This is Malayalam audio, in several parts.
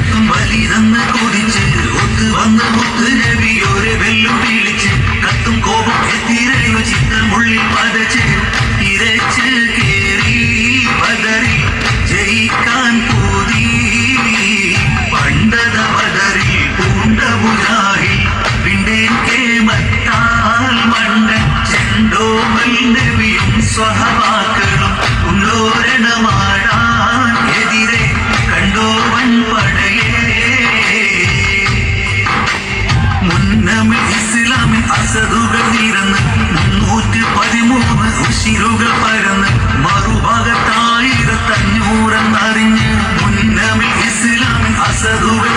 നിനക്കും ബലി കൊതി കുരിശിലുകൾ പരന്ന് മറുഭാഗത്തായിരത്തഞ്ഞൂറെന്നറിഞ്ഞ് മുന്നമി ഇസ്ലാമിൻ അസദുകൾ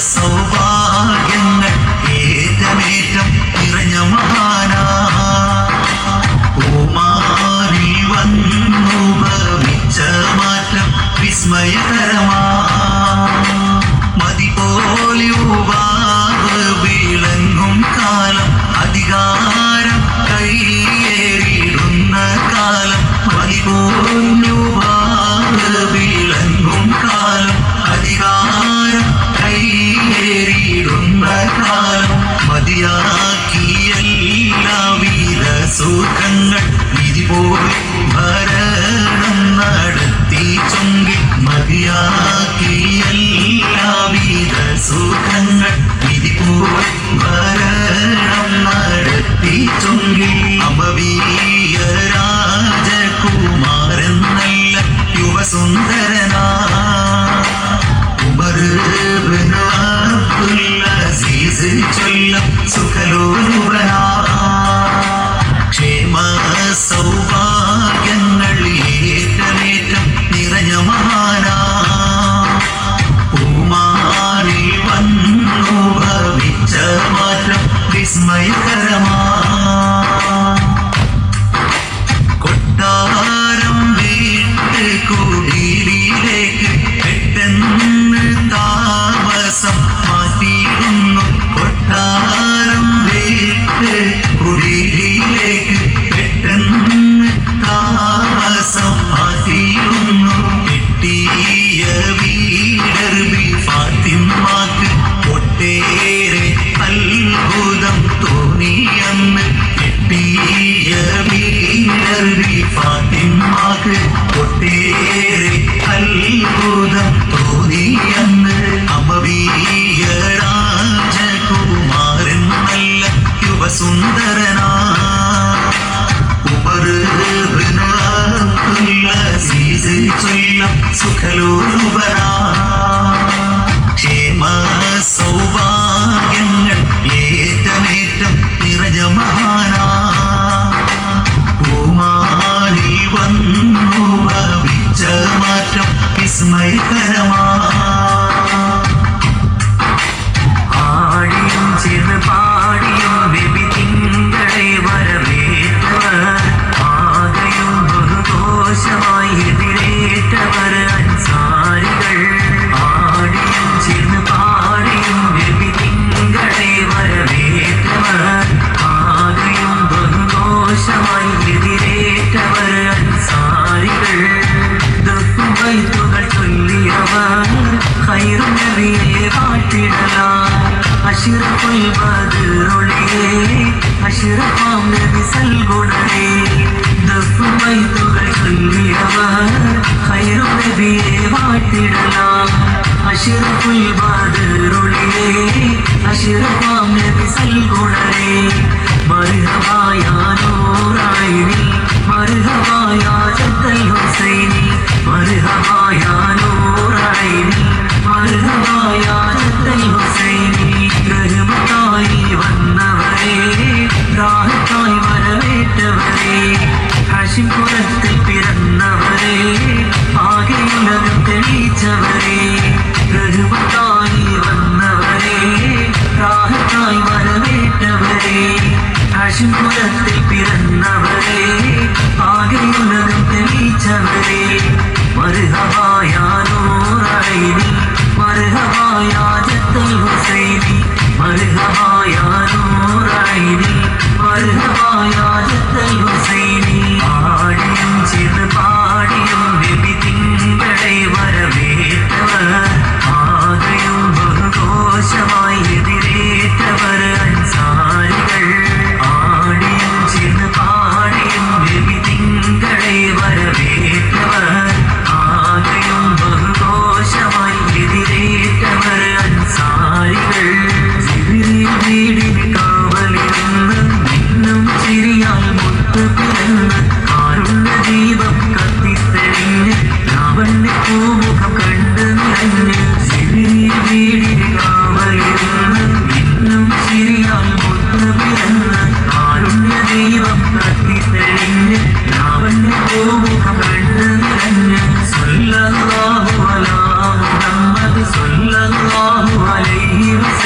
soul. എല്ലാ വിധ സുഖങ്ങൾ വിധി പോലെ ഭരണം നടത്തി ചൊങ്കിൽ മതിയാക്കി എല്ലാ വിധ സുഖങ്ങൾ വിധി പോലെ ഭരണം നടത്തി ചൊങ്കിൽ അമവീയ രാജകുമാരൻ നല്ല യുവസുന്ദരനാ. ഉമർ ബിൻ അബ്ദുൽ അസീസ് ചൊല്ലി సుఖలో ചന്ദ്രേ മർഹബായ നൂറൈനി ഹുസൈനി മർഹബായ നൂറൈനി ഹുസൈനി പാടിയും പാടിയും നബി തിങ്കളെ വര